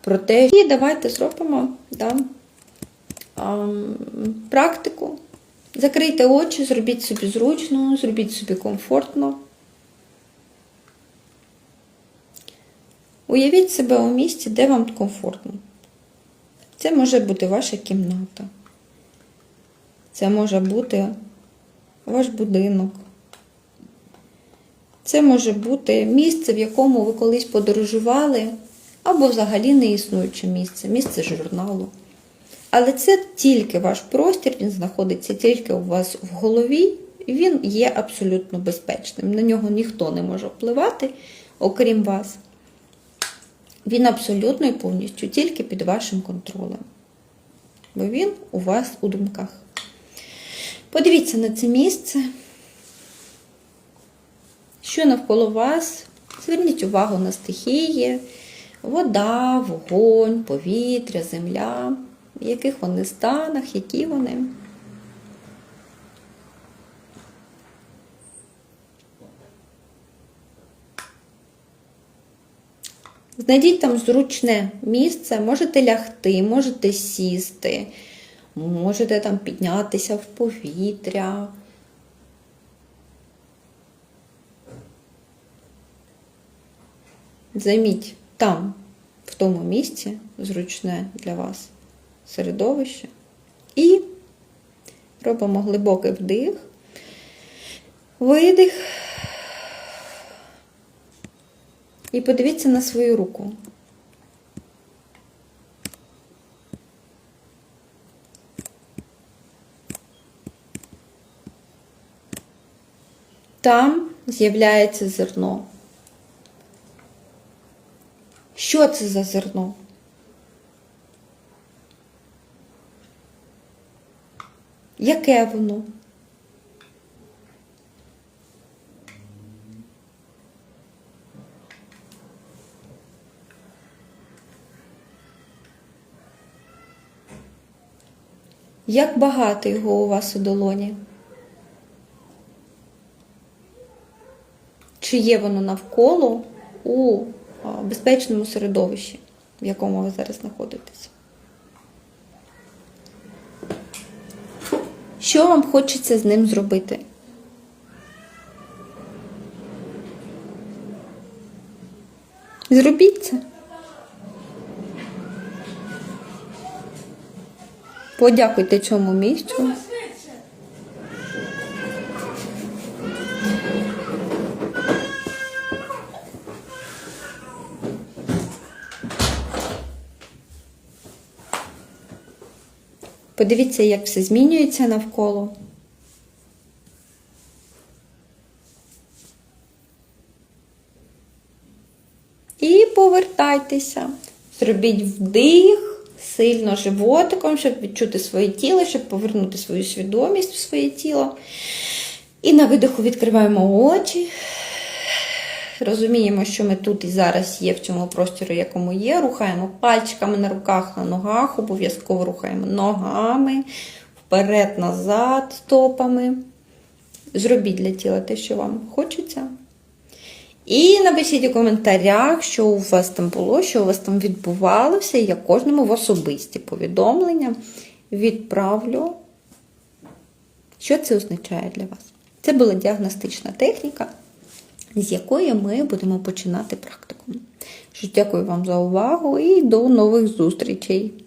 про те, і давайте зробимо да, практику. Закрийте очі, зробіть собі зручно, зробіть собі комфортно. Уявіть себе у місці, де вам комфортно. Це може бути ваша кімната. Це може бути ваш будинок. Це може бути місце, в якому ви колись подорожували, або взагалі не існуюче місце, місце журналу. Але це тільки ваш простір, він знаходиться тільки у вас в голові, він є абсолютно безпечним. На нього ніхто не може впливати, окрім вас. Він абсолютно і повністю тільки під вашим контролем. Бо він у вас у думках. Подивіться на це місце, що навколо вас. Зверніть увагу на стихії, вода, вогонь, повітря, земля, в яких вони станах, які вони. Знайдіть там зручне місце, можете лягти, можете сісти, можете там піднятися в повітря. Займіть там, в тому місці, зручне для вас середовище. І робимо глибокий вдих, видих. І подивіться на свою руку. Там з'являється зерно. Що це за зерно? Яке воно? Як багато його у вас у долоні? Чи є воно навколо у безпечному середовищі, в якому ви зараз знаходитесь? Що вам хочеться з ним зробити? Зробіть це. Подякуйте цьому місцю. Подивіться, як все змінюється навколо. І повертайтеся. Зробіть вдих сильно животиком, щоб відчути своє тіло, щоб повернути свою свідомість в своє тіло. І на видиху відкриваємо очі. Розуміємо, що ми тут і зараз є в цьому просторі, якому є. Рухаємо пальчиками на руках, на ногах, обов'язково рухаємо ногами, вперед, назад, стопами. Зробіть для тіла те, що вам хочеться. І напишіть у коментарях, що у вас там було, що у вас там відбувалося. і Я кожному в особисті повідомлення відправлю, що це означає для вас. Це була діагностична техніка, з якої ми будемо починати практику. Дякую вам за увагу і до нових зустрічей!